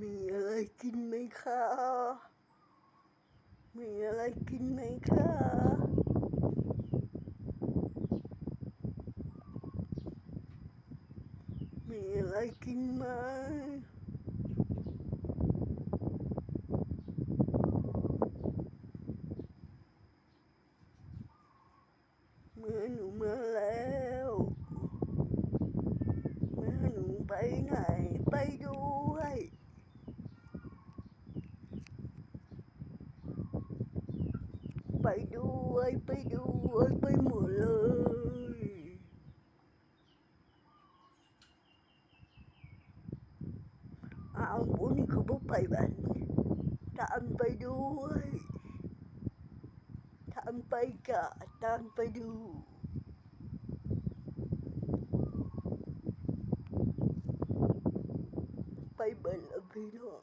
มีอะไรกินไหมคะ มีอะไรกินไหมคะ มีอะไรกินไหมเมื่อหนูมาแล้ว เมื่อหนูไปไหน ไปด้วย ไปด้วยไปด้วยไปหมดเลยอ้าวบุญเขาบอกไปบ้านตามไปด้วยตามไปกะตามไปดู ไปเบิ่นแล้วพี่น้อง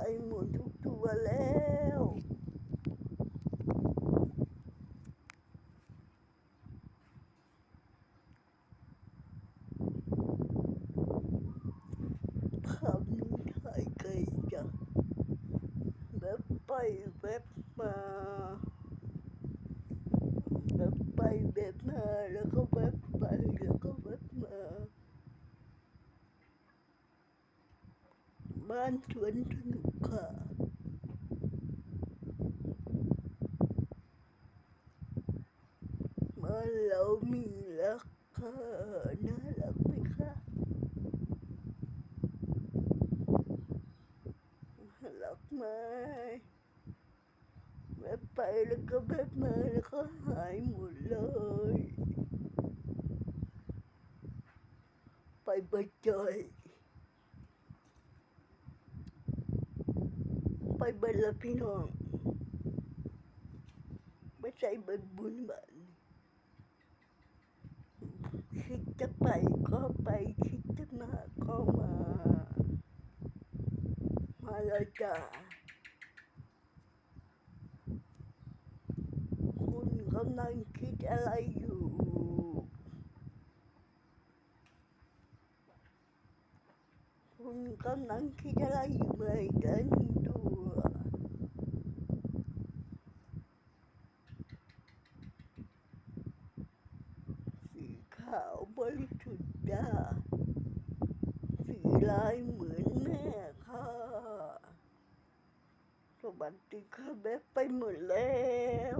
ไปหมดทุกตัวแล้วภาพนี้ถ่ายไกลจังแบบไปแบบมาแบบไปแบบมาแล้วก็ไปแล้วก็แบบมา บ้านสวนสนุกค่ะบ้านเรามีรักค่ะน่ารักไหมคะรักไหมแบบไปแล้วก็แบบมาแล้วก็หายหมดเลยไปบดจ อยไปเบิดละพี่น้องไม่ใช่เบิดบุญบันคิดจะไปก็ไปคิดจะมาก็มา มาแล้วจ้าคุณกำลังคิดอะไรอยู่คุณกำลังคิดอะไรอยู่ไหมกันตัวสี ขาวบริสุทธิ์ด้าสีลายเหมือนแม่ค่ะ สวัสดีค่ะแม่ไปหมดแล้ว